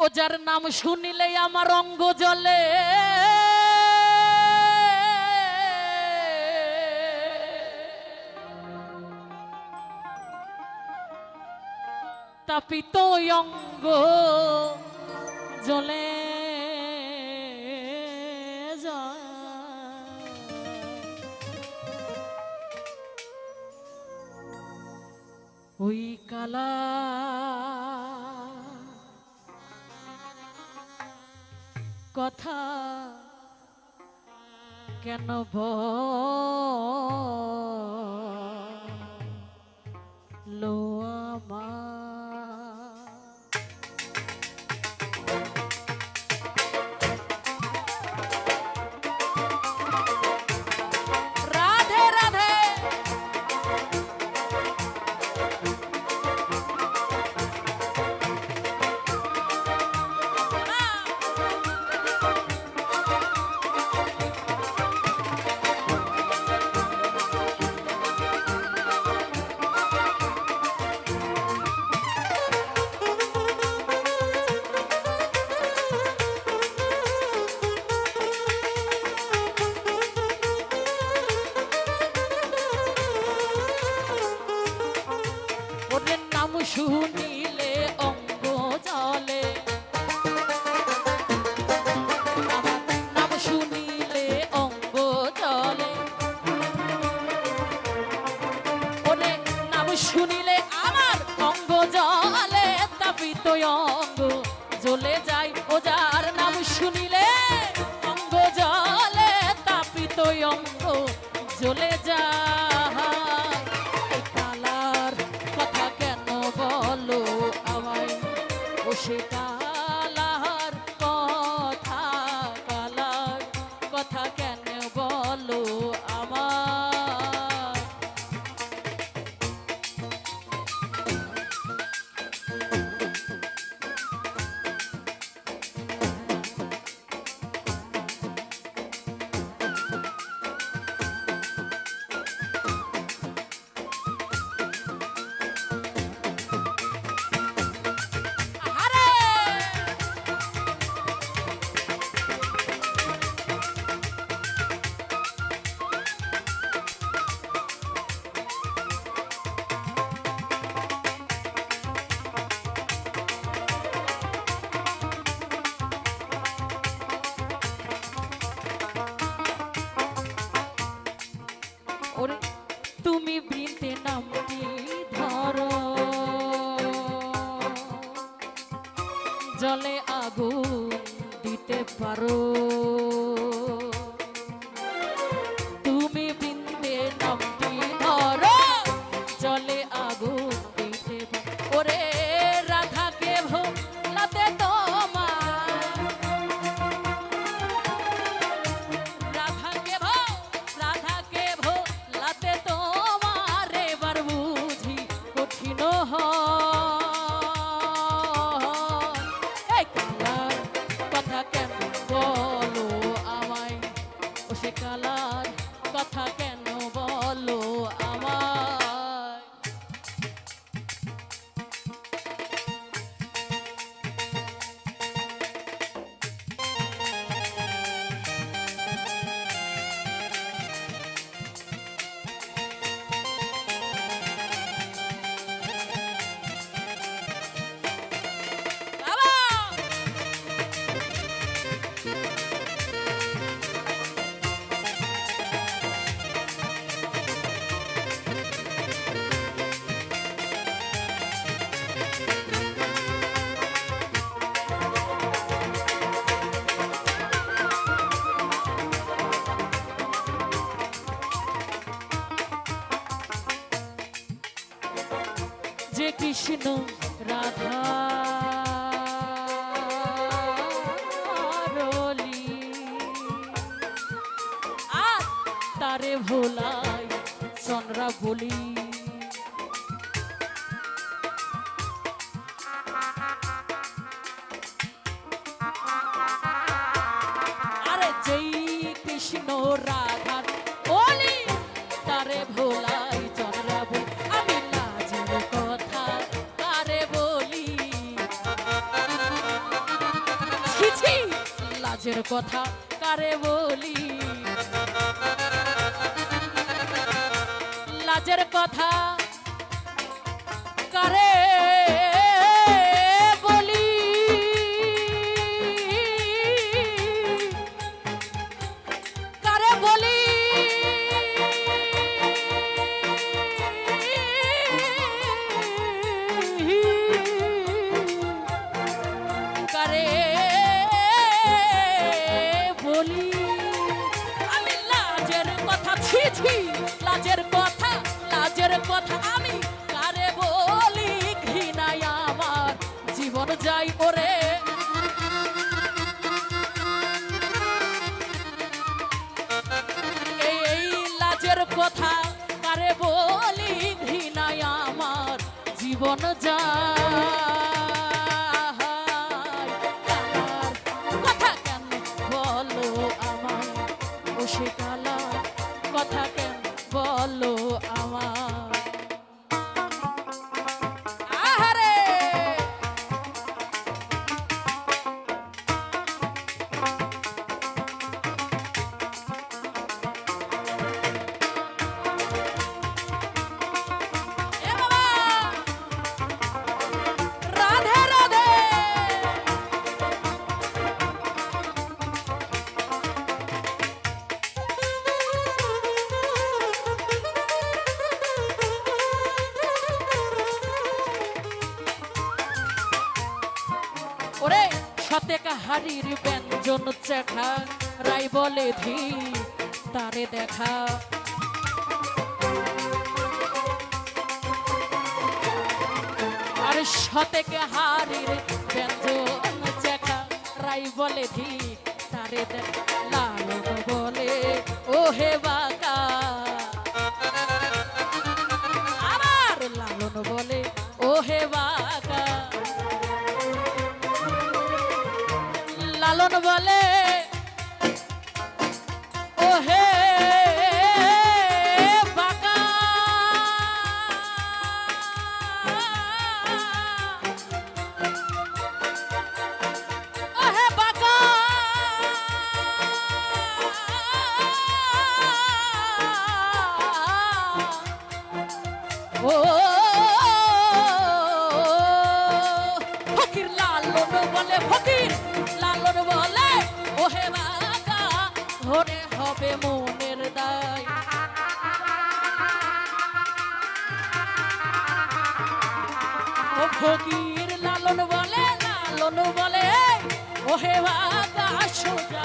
ও যার নাম শুনিলে আমার অঙ্গ জলে। তাপিত অঙ্গ জলে ওই কালা কথা কেন বলো? শুনিলে অঙ্গ জলে নাম শুনিলে অঙ্গ জলে ওরে নাম শুনিলে আমার অঙ্গ জলে তাপিত অঙ্গ জ্বলে যায়। ও নাম শুনিলে অঙ্গ জলে তাপিত অঙ্গ জ্বলে যায়। ওরে তুমি বৃন্দে নামটি ধরো। জলে আগুন দিতে পারো। কৃষ্ণ রাধা তারে ভোলাই চন্দ্রা বলি। আরে যেই কৃষ্ণ রাধার বলি তারে ভোলাই লাজের কথা কারে বলি? লাজের কথা জীবন যায় ওরে সতেকা হাড়ির ব্যঞ্জন চেখা রাই বলে ধি, তারে দেখা। আর সতেকে হাড়ির ব্যঞ্জন চেখা রাই বলে ধি, তারে দেখা। লালন বলে ও হে বাকা। আমার লালন বলে ও হে বাকা। বলে ও হে ধরে মনের দায়। ও ফকির লালন বলে লালন বলে ওহে বাবা সোজা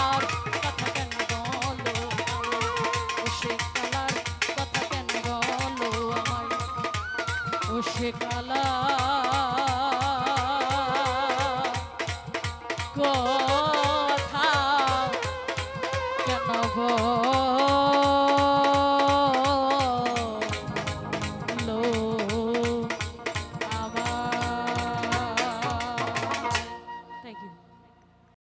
ও সে